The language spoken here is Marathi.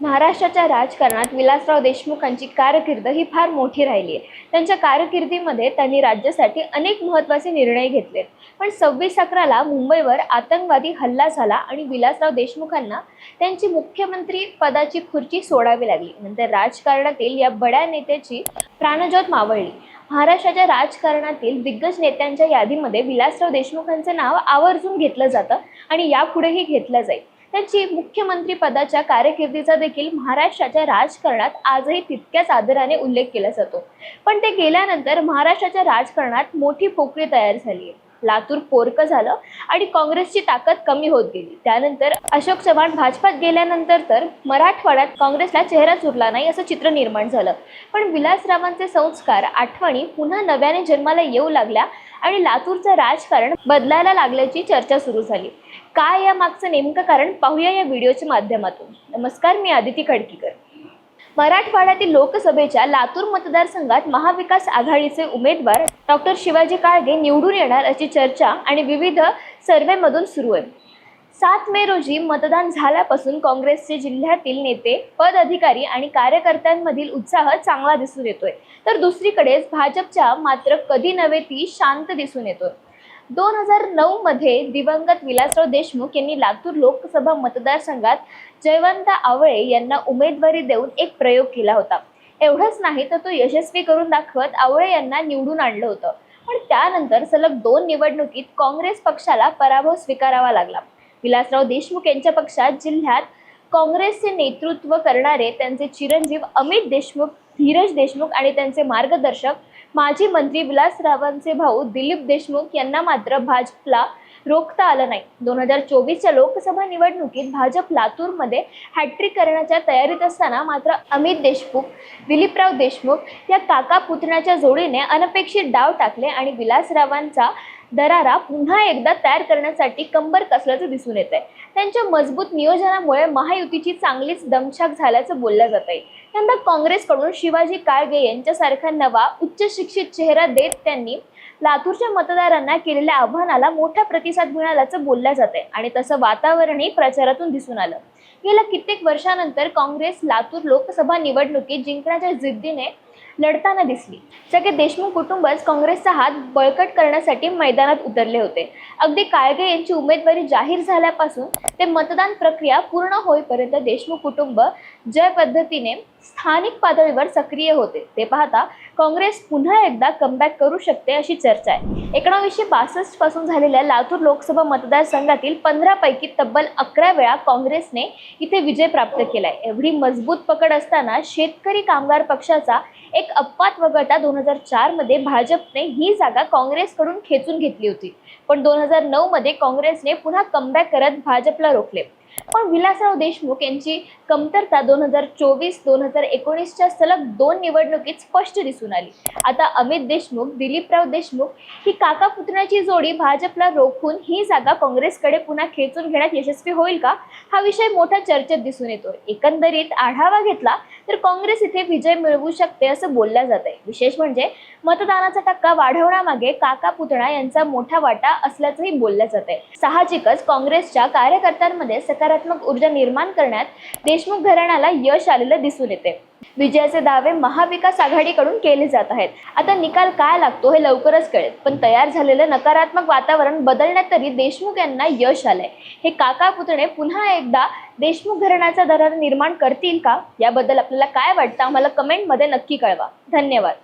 महाराष्ट्राच्या राजकारणात विलासराव देशमुखांची कारकीर्द ही फार मोठी राहिली आहे. त्यांच्या कारकिर्दीमध्ये त्यांनी राज्यासाठी अनेक महत्त्वाचे निर्णय घेतले पण सव्वीस अकराला मुंबईवर आतंकवादी हल्ला झाला आणि विलासराव देशमुखांना त्यांची मुख्यमंत्री पदाची खुर्ची सोडावी लागली. नंतर राजकारणातील या बड्या नेत्याची प्राणज्योत मावळली. महाराष्ट्राच्या राजकारणातील दिग्गज नेत्यांच्या यादीमध्ये विलासराव देशमुखांचं नाव आवर्जून घेतलं जातं आणि यापुढेही घेतलं जाईल. त्यांची मुख्यमंत्री पदाच्या कारकिर्दीचा देखील महाराष्ट्राच्या राजकारणात आजही तितक्याच आदराने उल्लेख केला जातो. पण ते गेल्यानंतर महाराष्ट्राच्या राजकारणात मोठी पोकळी तयार झाली आहे लातूर पोरकं झालं आणि काँग्रेसची ताकद कमी होत गेली. त्यानंतर अशोक चव्हाण भाजपात गेल्यानंतर तर मराठवाड्यात काँग्रेसला चेहरा उरला नाही असं चित्र निर्माण झालं. पण विलासरावांचे संस्कार आठवणी पुन्हा नव्याने जन्माला येऊ लागल्या आणि लातूरचं राजकारण बदलायला लागल्याची चर्चा सुरू झाली. काय या मागचं नेमकं कारण पाहूया या व्हिडिओच्या माध्यमातून. नमस्कार मी आदिती खडकीकर. मराठवाड्यातील लोकसभेच्या लातूर मतदारसंघात महाविकास आघाडीचे उमेदवार डॉक्टर शिवाजी काळगे निवडून येणार अशी चर्चा आणि विविध सर्व्हेमधून सुरू आहे. सात मे रोजी मतदान झाल्यापासून काँग्रेसचे जिल्ह्यातील नेते पद अधिकारी आणि कार्यकर्त्यांमधील उत्साह चांगला दिसून येतोय. तर दुसरीकडेच भाजपच्या मात्र कधी नव्हे ती शांत दिसून येतोय. दोन हजार नऊ मध्ये दिवंगत विलासराव देशमुख यांनी लातूर लोकसभा मतदारसंघात जयवंत आवळे यांना उमेदवारी देऊन एक प्रयोग केला होता. एवढंच नाही तर तो यशस्वी करून दाखवत आवळे यांना निवडून आणलं होतं. पण त्यानंतर सलग दोन निवडणुकीत काँग्रेस पक्षाला पराभव स्वीकारावा लागला. विलासराव देशमुख यांच्या पक्षात जिल्ह्यात काँग्रेसचे नेतृत्व करणारे त्यांचे चिरंजीव अमित देशमुख धीरज देशमुख आणि त्यांचे मार्गदर्शक माजी मंत्री विलासरावांचे भाऊ दिलीप देशमुख यांना मात्र भाजपला रोखता आलं नाही. दोन हजार चोवीसच्या लोकसभा निवडणुकीत भाजप लातूरमध्ये हॅट्रिक करण्याच्या तयारीत असताना मात्र अमित देशमुख दिलीपराव देशमुख या काका पुतण्याच्या जोडीने अनपेक्षित डाव टाकले आणि विलासरावांचा दरारा पुन्हा एकदा तयार करण्यासाठी कंबर कसल्याचं दिसून येत आहे त्यांच्या मजबूत नियोजनामुळे महायुतीची चांगलीच दमछाक झाल्याचं बोललं जात आहे यंदा काँग्रेसकडून शिवाजी काळगे यांच्यासारखा नवा उच्च शिक्षित चेहरा देत त्यांनी लातूरच्या मतदारांना केलेल्या आव्हानाला मोठा प्रतिसाद मिळाल्याचं बोललं जात आहे आणि तसं वातावरणही प्रचारातून दिसून आलं. गेल्या कित्येक वर्षानंतर काँग्रेस लातूर लोकसभा निवडणुकीत जिंकण्याच्या जिद्दीने लढताना दिसली. सगळे देशमुख कुटुंबच काँग्रेसचा हात बळकट करण्यासाठी मैदानात उतरले होते. अगदी काळगे यांची उमेदवारी जाहीर झाल्यापासून ते मतदान प्रक्रिया पूर्ण होईपर्यंत देशमुख कुटुंब जय पद्धतीने स्थानिक पातळीवर सक्रिय होते. ते पाहता काँग्रेस पुन्हा एकदा कमबॅक करू शकते अशी चर्चा आहे. एकोणावीसशे बासष्टपासून झालेल्या लातूर लोकसभा मतदारसंघातील पंधरा पैकी तब्बल अकरा वेळा काँग्रेसने इथे विजय प्राप्त केलाय. एवढी मजबूत पकड असताना शेतकरी कामगार पक्षाचा एक अपवाद वगळता दोन हजार चारमध्ये भाजपने ही जागा काँग्रेसकडून खेचून घेतली होती. पण दोन हजार नऊ मध्ये काँग्रेसने पुन्हा कमबॅक करत भाजपला रोखले. पण विलासराव देशमुख यांची कमतरता दोन हजार चोवीस दोन हजार एकोणीसच्या सलग दोन निवडणुकीत स्पष्ट दिसून आली. आता अमित देशमुख दिलीपराव देशमुख ही काका पुतण्याची जोडी भाजपला रोखून ही जागा काँग्रेसकडे पुन्हा खेचून घेण्यात यशस्वी होईल का? हा विषय मोठ्या चर्चेत दिसून येतो एकंदरीत आढावा घेतला तर काँग्रेस इथे विजय मिळवू शकते असं बोललं जात आहे विशेष म्हणजे मतदानाचा टक्का वाढवण्यामागे काका पुतणा यांचा मोठा वाटा असल्याचंही बोललं जात आहे साहजिकच काँग्रेसच्या कार्यकर्त्यांमध्ये सकारात्मक ऊर्जा निर्माण करण्यात देशमुख घराण्याला यश आलेलं दिसून येते. विजयाचे दावे महाविकास आघाडीकडून केले जात आहेत. आता निकाल काय लागतो हे लवकरच कळेल. पण तयार झालेलं नकारात्मक वातावरण बदलण्यात तरी देशमुख यांना यश आलंय. हे काका पुतणे पुन्हा एकदा देशमुख घराण्याचा दरार निर्माण करतील का? याबद्दल आपल्याला काय वाटतं? आम्हाला कमेंटमध्ये नक्की कळवा. धन्यवाद.